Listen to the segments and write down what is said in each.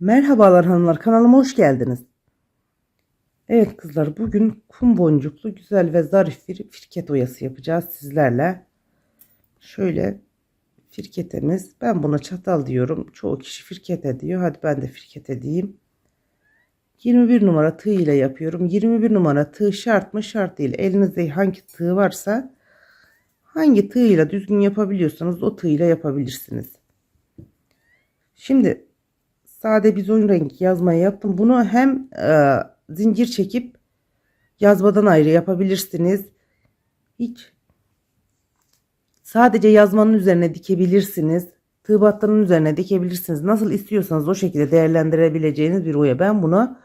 Merhabalar hanımlar kanalıma hoş geldiniz. Evet kızlar bugün kum boncuklu güzel ve zarif bir firket oyası yapacağız sizlerle. Şöyle firketemiz ben buna çatal diyorum. Çoğu kişi firkete diyor. Hadi ben de firkete diyeyim. 21 numara tığ ile yapıyorum. 21 numara tığ şart mı şart değil. Elinizde hangi tığ varsa hangi tığ ile düzgün yapabiliyorsanız o tığ ile yapabilirsiniz. Şimdi sade bizon rengi yazmayı yaptım. Bunu hem e, zincir çekip yazmadan ayrı yapabilirsiniz. Hiç sadece yazmanın üzerine dikebilirsiniz. Tığ battının üzerine dikebilirsiniz. Nasıl istiyorsanız o şekilde değerlendirebileceğiniz bir oya. Ben bunu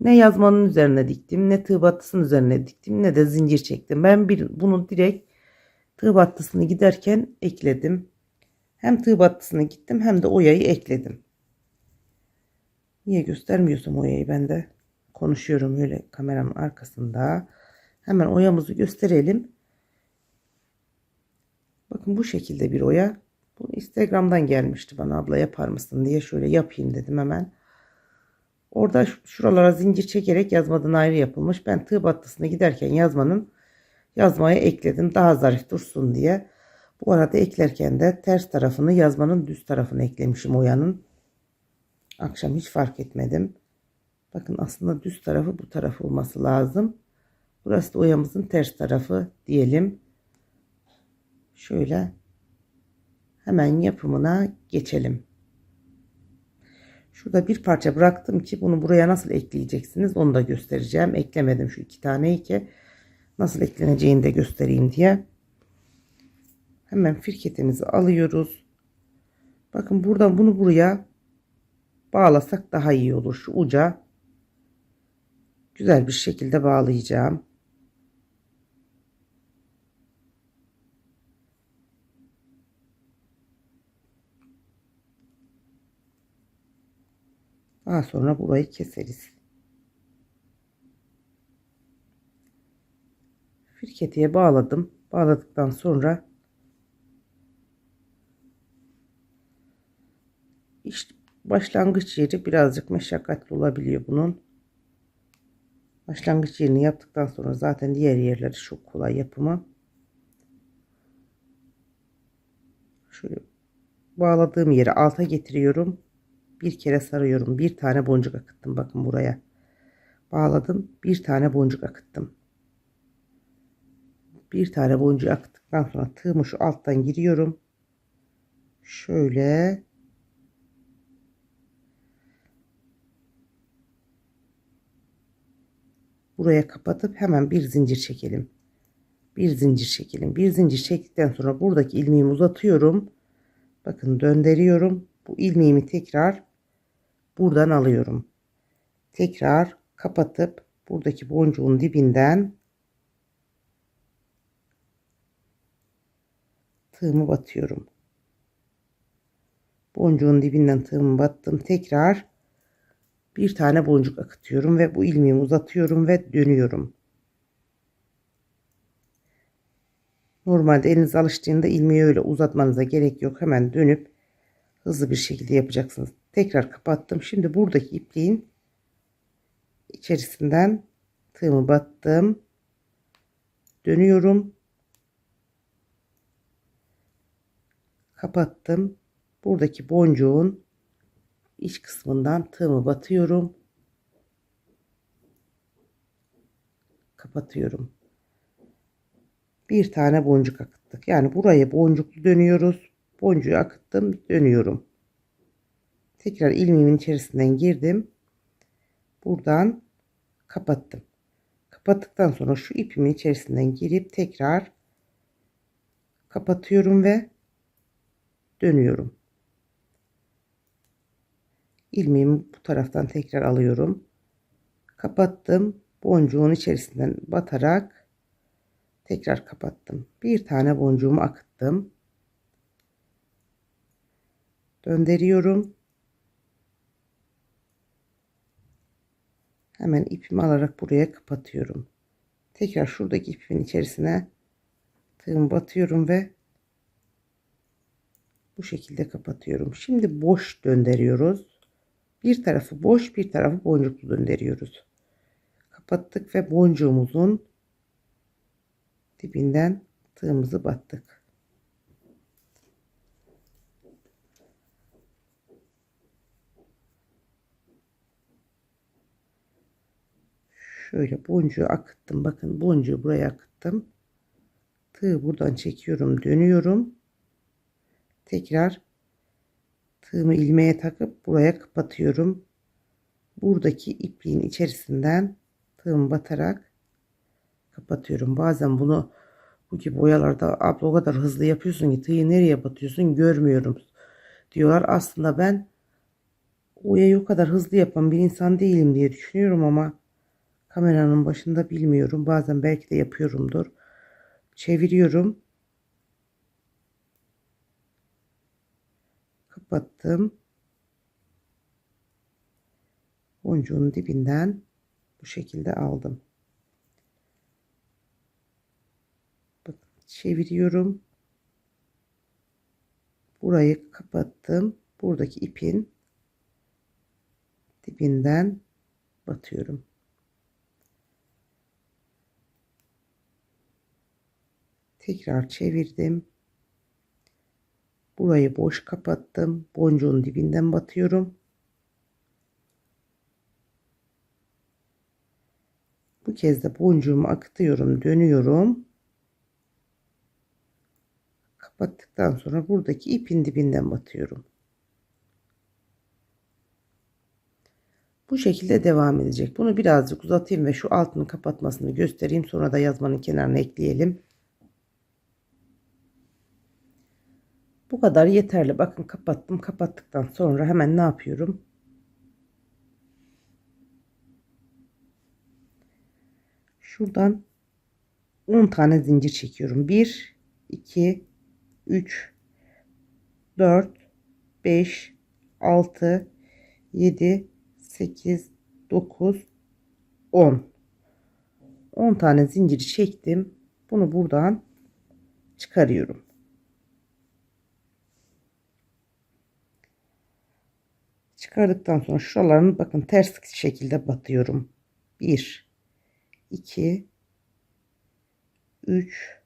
ne yazmanın üzerine diktim, ne tığ battısının üzerine diktim, ne de zincir çektim. Ben bir, bunu direkt tığ battısını giderken ekledim. Hem tığ battısına gittim hem de oyayı ekledim. Niye göstermiyorsam oyayı ben de konuşuyorum öyle kameranın arkasında. Hemen oyamızı gösterelim. Bakın bu şekilde bir oya. Bunu Instagram'dan gelmişti bana abla yapar mısın diye şöyle yapayım dedim hemen. Orada şuralara zincir çekerek yazmadan ayrı yapılmış. Ben tığ battısına giderken yazmanın yazmaya ekledim daha zarif dursun diye. Bu arada eklerken de ters tarafını yazmanın düz tarafını eklemişim oyanın. Akşam hiç fark etmedim. Bakın aslında düz tarafı bu taraf olması lazım. Burası da oyamızın ters tarafı diyelim. Şöyle hemen yapımına geçelim. Şurada bir parça bıraktım ki bunu buraya nasıl ekleyeceksiniz onu da göstereceğim. Eklemedim şu iki taneyi ki nasıl ekleneceğini de göstereyim diye. Hemen firketimizi alıyoruz. Bakın buradan bunu buraya bağlasak daha iyi olur. Şu uca güzel bir şekilde bağlayacağım. Daha sonra burayı keseriz. Firketiye bağladım. Bağladıktan sonra işte başlangıç yeri birazcık meşakkatli olabiliyor bunun. Başlangıç yerini yaptıktan sonra zaten diğer yerleri çok kolay yapımı. Şöyle bağladığım yeri alta getiriyorum. Bir kere sarıyorum. Bir tane boncuk akıttım. Bakın buraya. Bağladım. Bir tane boncuk akıttım. Bir tane boncuk akıttıktan sonra tığımı şu alttan giriyorum. Şöyle buraya kapatıp hemen bir zincir çekelim. Bir zincir çekelim. Bir zincir çektikten sonra buradaki ilmeğimi uzatıyorum. Bakın döndürüyorum. Bu ilmeğimi tekrar buradan alıyorum. Tekrar kapatıp buradaki boncuğun dibinden tığımı batıyorum. Boncuğun dibinden tığımı battım. Tekrar bir tane boncuk akıtıyorum ve bu ilmeğimi uzatıyorum ve dönüyorum. Normalde eliniz alıştığında ilmeği öyle uzatmanıza gerek yok. Hemen dönüp hızlı bir şekilde yapacaksınız. Tekrar kapattım. Şimdi buradaki ipliğin içerisinden tığımı battım. Dönüyorum. Kapattım. Buradaki boncuğun iç kısmından tığımı batıyorum. Kapatıyorum. Bir tane boncuk akıttık. Yani buraya boncuklu dönüyoruz. Boncuğu akıttım, dönüyorum. Tekrar ilmeğimin içerisinden girdim. Buradan kapattım. Kapattıktan sonra şu ipimin içerisinden girip tekrar kapatıyorum ve dönüyorum ilmeğimi bu taraftan tekrar alıyorum. Kapattım. Boncuğun içerisinden batarak tekrar kapattım. Bir tane boncuğumu akıttım. Döndürüyorum. Hemen ipimi alarak buraya kapatıyorum. Tekrar şuradaki ipimin içerisine tığımı batıyorum ve bu şekilde kapatıyorum. Şimdi boş döndürüyoruz. Bir tarafı boş, bir tarafı boncuklu döndürüyoruz. Kapattık ve boncuğumuzun dibinden tığımızı battık. Şöyle boncuğu akıttım. Bakın boncuğu buraya akıttım. Tığı buradan çekiyorum, dönüyorum. Tekrar tığımı ilmeğe takıp buraya kapatıyorum. Buradaki ipliğin içerisinden tığımı batarak kapatıyorum. Bazen bunu bu gibi boyalarda abla o kadar hızlı yapıyorsun ki tığı nereye batıyorsun görmüyorum diyorlar. Aslında ben oyayı o kadar hızlı yapan bir insan değilim diye düşünüyorum ama kameranın başında bilmiyorum. Bazen belki de yapıyorumdur. Çeviriyorum. Kapattım. Boncuğun dibinden bu şekilde aldım. Bakın çeviriyorum. Burayı kapattım. Buradaki ipin dibinden batıyorum. Tekrar çevirdim. Burayı boş kapattım. Boncuğun dibinden batıyorum. Bu kez de boncuğumu akıtıyorum, dönüyorum. Kapattıktan sonra buradaki ipin dibinden batıyorum. Bu şekilde devam edecek. Bunu birazcık uzatayım ve şu altını kapatmasını göstereyim. Sonra da yazmanın kenarına ekleyelim. Bu kadar yeterli. Bakın kapattım. Kapattıktan sonra hemen ne yapıyorum? Şuradan 10 tane zincir çekiyorum. 1 2 3 4 5 6 7 8 9 10 10 tane zinciri çektim. Bunu buradan çıkarıyorum. Çıkardıktan sonra şuralarını bakın ters şekilde batıyorum. 1 2 3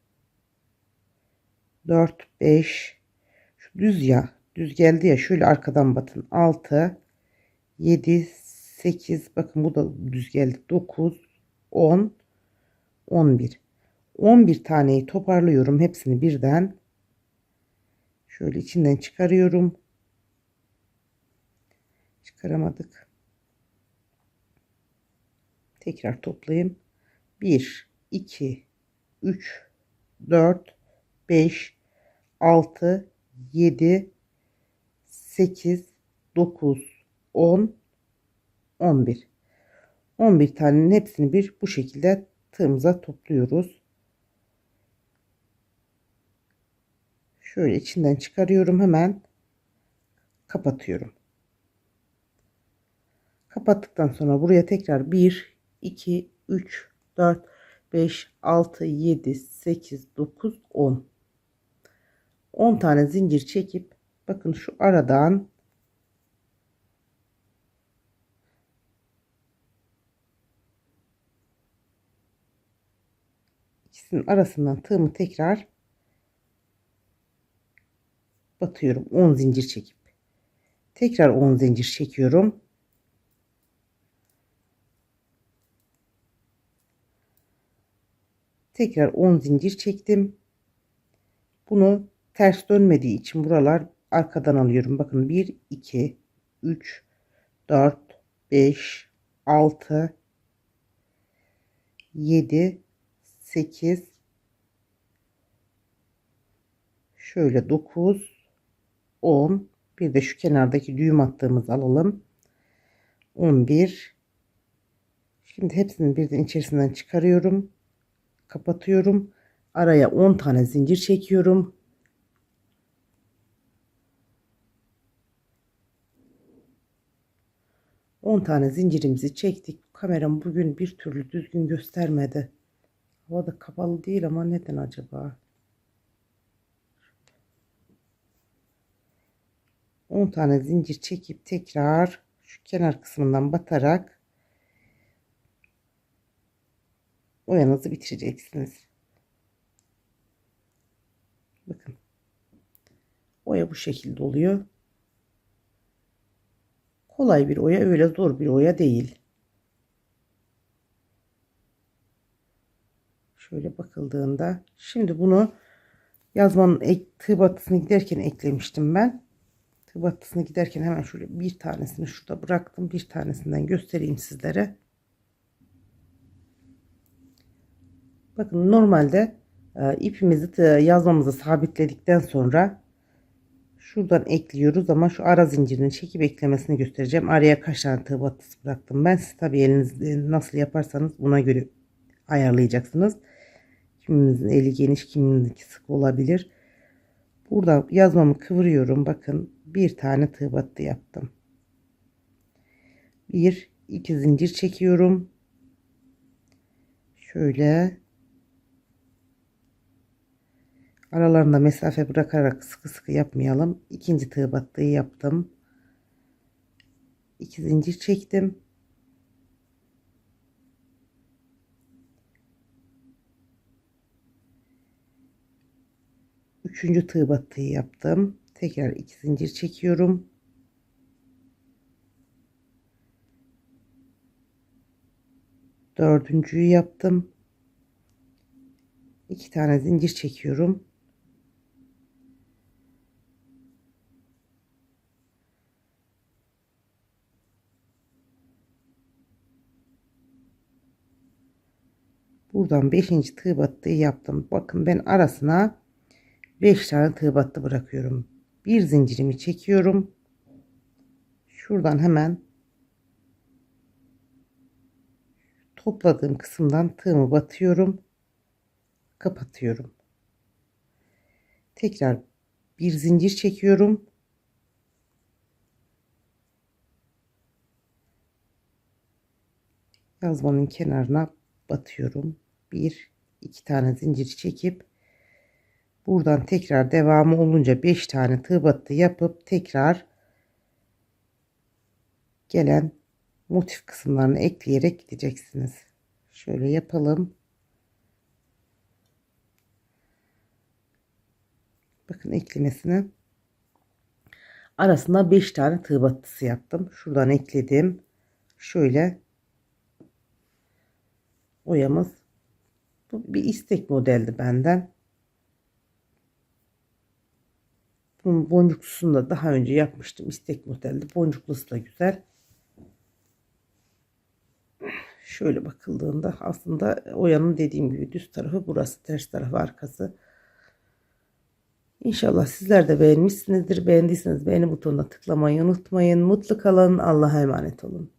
4 5 şu düz ya düz geldi ya şöyle arkadan batın. 6 7 8 bakın bu da düz geldi. 9 10 11 11 taneyi toparlıyorum. Hepsini birden şöyle içinden çıkarıyorum çıkaramadık tekrar toplayayım 1 2 3 4 5 6 7 8 9 10 11 11 tanenin hepsini bir bu şekilde tığımıza topluyoruz. Şöyle içinden çıkarıyorum hemen kapatıyorum. Kapattıktan sonra buraya tekrar 1 2 3 4 5 6 7 8 9 10 10 tane zincir çekip bakın şu aradan ikisinin arasından tığımı tekrar batıyorum. 10 zincir çekip tekrar 10 zincir çekiyorum tekrar 10 zincir çektim. Bunu ters dönmediği için buralar arkadan alıyorum. Bakın 1 2 3 4 5 6 7 8 şöyle 9 10 bir de şu kenardaki düğüm attığımız alalım. 11 şimdi hepsini birden içerisinden çıkarıyorum kapatıyorum araya 10 tane zincir çekiyorum On tane zincirimizi çektik. Kameram bugün bir türlü düzgün göstermedi. Hava da kapalı değil ama neden acaba? 10 tane zincir çekip tekrar şu kenar kısmından batarak oyanızı bitireceksiniz. Bakın. Oya bu şekilde oluyor. Kolay bir oya öyle zor bir oya değil. Şöyle bakıldığında şimdi bunu yazmanın ek, tığ battısını giderken eklemiştim ben. Tığ battısını giderken hemen şöyle bir tanesini şurada bıraktım. Bir tanesinden göstereyim sizlere. Bakın normalde e, ipimizi yazmamızı sabitledikten sonra şuradan ekliyoruz ama şu ara zincirini çekip eklemesini göstereceğim. Araya kaç tane tığ battısı bıraktım ben. Siz tabi elinizde nasıl yaparsanız buna göre ayarlayacaksınız. Kiminizin eli geniş, kimininki sık olabilir. Burada yazmamı kıvırıyorum. Bakın bir tane tığ battı yaptım. Bir, iki zincir çekiyorum. Şöyle aralarında mesafe bırakarak sıkı sıkı yapmayalım. İkinci tığ battığı yaptım. İki zincir çektim. Üçüncü tığ battığı yaptım. Tekrar iki zincir çekiyorum. Dördüncüyü yaptım. İki tane zincir çekiyorum. Buradan 5. tığ battığı yaptım. Bakın ben arasına 5 tane tığ battı bırakıyorum. Bir zincirimi çekiyorum. Şuradan hemen topladığım kısımdan tığımı batıyorum. Kapatıyorum. Tekrar bir zincir çekiyorum. Yazmanın kenarına batıyorum. Bir, iki tane zincir çekip buradan tekrar devamı olunca 5 tane tığ battı yapıp tekrar gelen motif kısımlarını ekleyerek gideceksiniz. Şöyle yapalım. Bakın eklemesini arasında 5 tane tığ battısı yaptım. Şuradan ekledim. Şöyle oyamız bu bir istek modeldi benden. Bunun boncuklusunu da daha önce yapmıştım. İstek modeldi. Boncuklusu da güzel. Şöyle bakıldığında aslında oyanın dediğim gibi düz tarafı burası. Ters tarafı arkası. İnşallah sizler de beğenmişsinizdir. Beğendiyseniz beğeni butonuna tıklamayı unutmayın. Mutlu kalın. Allah'a emanet olun.